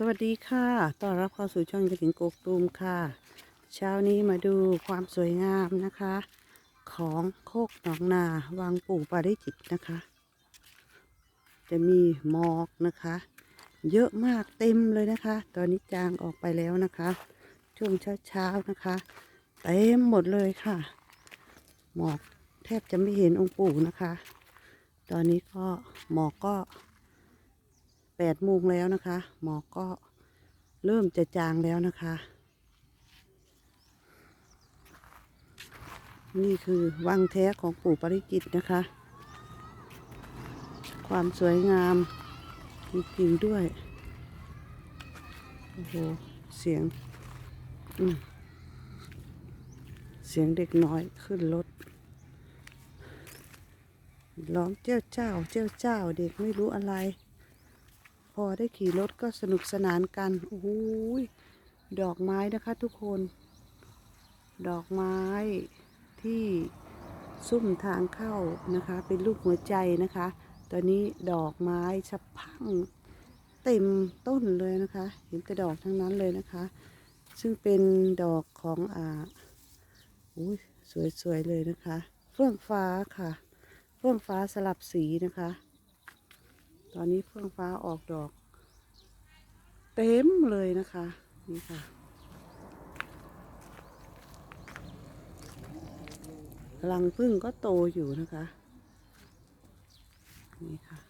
สวัสดีค่ะ ต้อนรับเข้าสู่ช่องกระถิ่นโกกตูมค่ะ เช้านี้มาดูความสวยงามนะคะ ของโคกหนองนา วังปู่ปาริจิตนะคะ จะมีหมอกนะคะ เยอะมากเต็มเลยนะคะ ตอนนี้จางออกไปแล้วนะคะ ช่วงเช้าๆนะคะ เต็มหมดเลยค่ะ หมอกแทบจะไม่เห็นองค์ปู่นะคะ ตอนนี้ก็หมอกก็ แปดโมงแล้วนะคะ หมอกก็เริ่มจะจางแล้วนะคะ นี่คือวังแท้ของปู่ปริจิตนะคะ ความสวยงามจริงๆด้วย โอ้โห เสียง เสียงเด็กน้อยขึ้นรถร้องเจ้าเจ้า เจ้าเจ้า เด็กไม่รู้อะไร อได้ขี่รถก็สนุกสนานกันโอ้โหยดอกไม้นะคะทุกคน ดอกไม้ที่ซุ้มทางเข้านะคะ เป็นรูปหัวใจนะคะ ตอนนี้ดอกไม้สะพังเต็มต้นเลยนะคะเห็นแต่ดอกทั้งนั้นเลยนะคะ ซึ่งเป็นดอกของอ่าอุ้ยสวยๆเลยนะคะ เฟื่องฟ้าค่ะ เฟื่องฟ้าสลับสีนะคะ ตอนนี้เฟื่องฟ้าออกดอก เต็มเลยนะคะ นี่ค่ะ รังพึ่งก็โตอยู่นะคะ นี่ค่ะ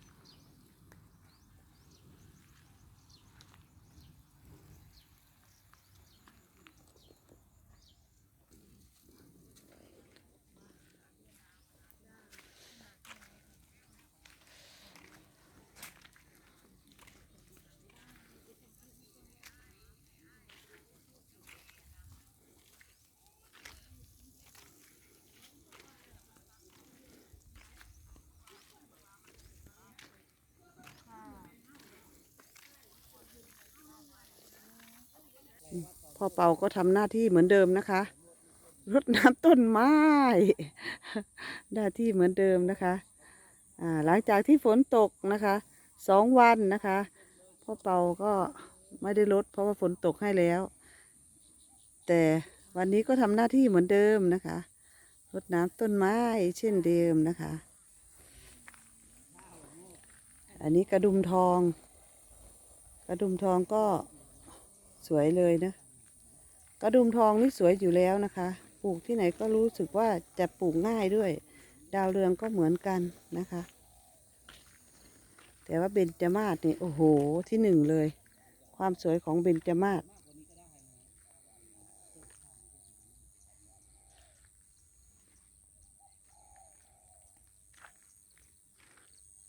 พ่อเปาก็ทำหน้าที่เหมือนเดิมนะคะ รดน้ำต้นไม้หน้าที่เหมือนเดิมนะคะหลังจากที่ฝนตกนะคะสองวันนะคะพ่อเปาก็ไม่ได้ลดเพราะว่าฝนตกให้แล้ว แต่วันนี้ก็ทำหน้าที่เหมือนเดิมนะคะรดน้ำต้นไม้เช่นเดิมนะคะ อันนี้กระดุมทอง กระดุมทองก็สวยเลยนะ กระดุมทองนี่สวยอยู่แล้วนะคะ ปลูกที่ไหนก็รู้สึกว่าจะปลูกง่ายด้วย ดาวเรืองก็เหมือนกันนะคะ แต่ว่าเบญจมาศนี่โอ้โหที่หนึ่งเลย ความสวยของเบญจมาศ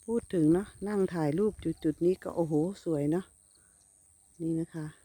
พูดถึงเนาะนั่งถ่ายรูปจุดๆนี้ก็โอ้โหสวยเนาะนี่นะคะ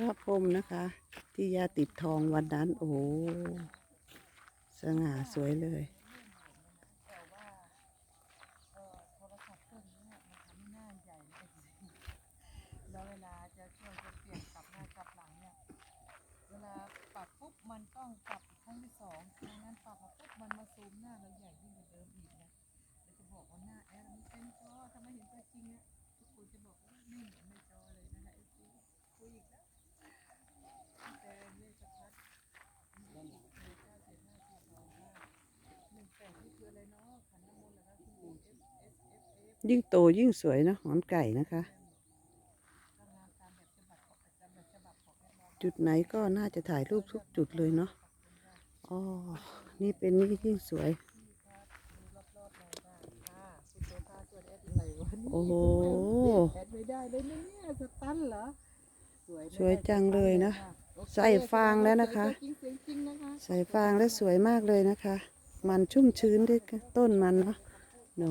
พระพรมนะคะ ที่ยาติดทองวันนั้น โอ้สง่าสวยเลยแล้วเวลาจะช่วยจะเปลี่ยนกลับหน้ากลับหลังามันต้องปรับครั้งที่สองครั้งนั้นปรับมาปุ๊บมันมาซูมหน้าเราใหญ่ยิ่งกว่าเดิมอีกนะเราจะบอกว่าหน้าแอร์มันเป็นจอถ้าไม่เห็นตัวจริงเนี่ยทุกคนจะบอกว่าไม่เหมือนในจอเลยนะคะไอ้ซีคุยอีกแล้วแต่เนี่ยจะพัดหนึ่งเก้าเจ็ดห้าสี่สองห้าหนึ่งแปดนี่คืออะไรเนาะขันน้ำมนต์เหรอคะคุณปู่ S S F F ยิ่งโตยิ่งสวยนะหอนไก่นะคะทำงานตามแบบฉบับของตามแบบฉบับของแม่มอจุดไหนก็น่าจะถ่ายรูปทุกจุดเลยเนาะอ๋อนี่เป็นนี่ยิ่งสวยดูรอบๆหน่อยค่ะค่ะคุณโตพาส่วนแอดอะไรวะนี่โอ้โหแอดไม่ได้เลยนะเนี่ยสตันเหรอสวยไหมสวยจังเลยนะโอเคใส่ฟางแล้วนะคะสวยจริงสวยจริงนะคะ ใส่ฟางแล้วสวยมากเลยนะคะ มันชุ่มชื้นด้วยต้นมันเนาะโน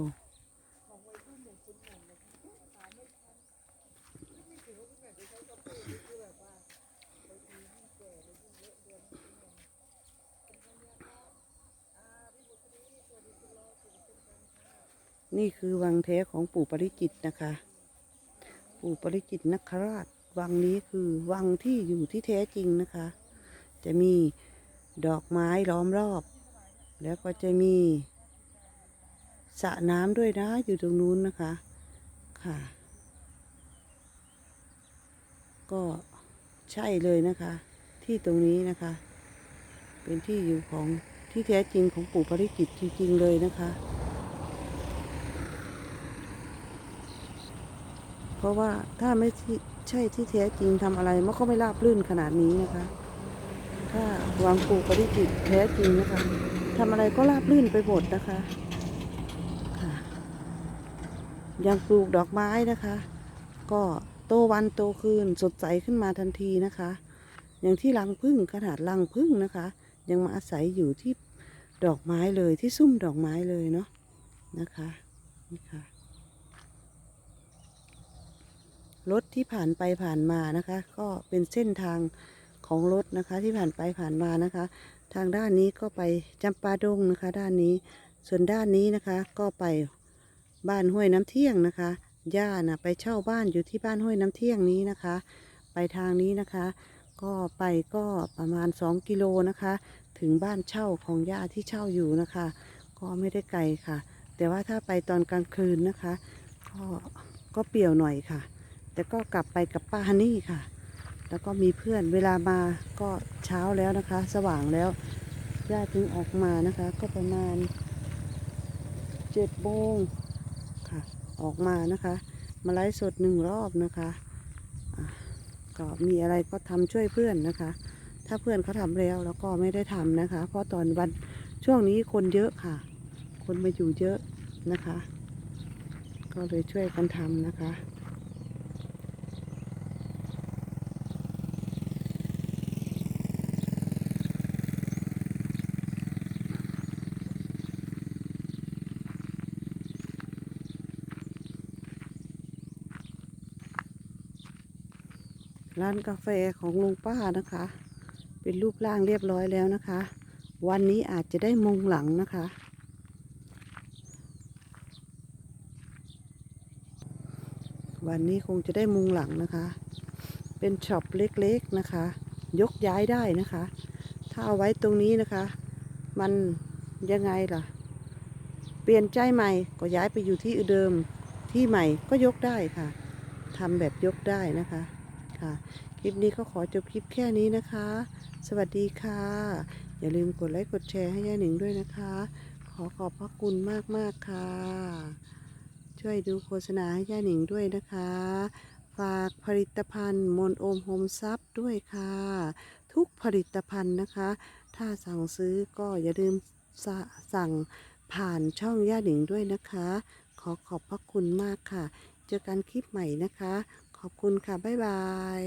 นี่คือวังแท้ของปู่ปริจิตนะคะ ปู่ปริจิตนคราช วังนี้คือวังที่อยู่ที่แท้จริงนะคะ จะมีดอกไม้ล้อมรอบ แล้วก็จะมีสระน้ำด้วยนะอยู่ตรงนู้นนะคะค่ะ ก็ใช่เลยนะคะ ที่ตรงนี้นะคะ เป็นที่อยู่ของที่แท้จริงของปู่ปริจิตจริงๆเลยนะคะ เพราะว่าถ้าไม่ใช่ที่แท้จริงทำอะไรมันก็ไม่ราบรื่นขนาดนี้นะคะ ถ้าวางปูปริจิตแท้จริงนะคะทำอะไรก็ราบรื่นไปหมดนะคะอย่างปลูกดอกไม้นะคะ ก็โตวันโตคืนสดใสขึ้นมาทันทีนะคะ อย่างที่รังพึ่งขนาดรังพึ่งนะคะ ยังมาอาศัยอยู่ที่ดอกไม้เลยที่ซุ้มดอกไม้เลยเนาะนะคะนี่ค่ะ รถที่ผ่านไปผ่านมานะคะ ก็เป็นเส้นทางของรถนะคะที่ผ่านไปผ่านมานะคะ ทางด้านนี้ก็ไปจำปาดงนะคะ ด้านนี้ ส่วนด้านนี้นะคะ ก็ไปบ้านห้วยน้ำเที่ยงนะคะย่านะไปเช่าบ้านอยู่ที่บ้านห้วยน้ำเที่ยงนี้นะคะ ไปทางนี้นะคะ ก็ไปก็ประมาณ 2 กิโลนะคะ ถึงบ้านเช่าของย่าที่เช่าอยู่นะคะ ก็ไม่ได้ไกลค่ะ แต่ว่าถ้าไปตอนกลางคืนนะคะ ก็ก็เปี่ยวหน่อยค่ะ แต่ก็กลับไปกับป้าฮันนี่ค่ะ แล้วก็มีเพื่อนเวลามาก็เช้าแล้วนะคะ สว่างแล้วญาติถึงออกมานะคะ ก็ประมาณเจ็ดโมงค่ะ ออกมานะคะ มาไลฟ์สดหนึ่งรอบนะคะะก็มีอะไรก็ทำช่วยเพื่อนนะคะ ถ้าเพื่อนเขาทำแล้วแล้วก็ไม่ได้ทำนะคะ เพราะตอนวันช่วงนี้คนเยอะค่ะ คนมาอยู่เยอะนะคะ ก็เลยช่วยกันทำนะคะ ร้านกาแฟของลุงป้านะคะ เป็นรูปร่างเรียบร้อยแล้วนะคะ วันนี้อาจจะได้มงหลังนะคะ วันนี้คงจะได้มุงหลังนะคะ เป็นช็อปเล็กๆนะคะ ยกย้ายได้นะคะ ถ้าเอาไว้ตรงนี้นะคะ มันยังไงล่ะ เปลี่ยนใจใหม่ก็ย้ายไปอยู่ที่เดิมที่ใหม่ก็ยกได้ค่ะทำแบบยกได้นะคะ ค่ะ คลิปนี้ก็ขอจบคลิปแค่นี้นะคะ สวัสดีค่ะ อย่าลืมกดไลค์กดแชร์ให้ย่าหนิงด้วยนะคะ ขอขอบพระคุณมากๆค่ะ ช่วยดูโฆษณาให้ย่าหนิงด้วยนะคะ ฝากผลิตภัณฑ์มนโอมโฮมซับด้วยค่ะ ทุกผลิตภัณฑ์นะคะ ถ้าสั่งซื้อก็อย่าลืมสสั่งผ่านช่องย่าหนิงด้วยนะคะ ขอขอบพระคุณมากค่ะ เจอกันคลิปใหม่นะคะ ขอบคุณค่ะ บ๊ายบาย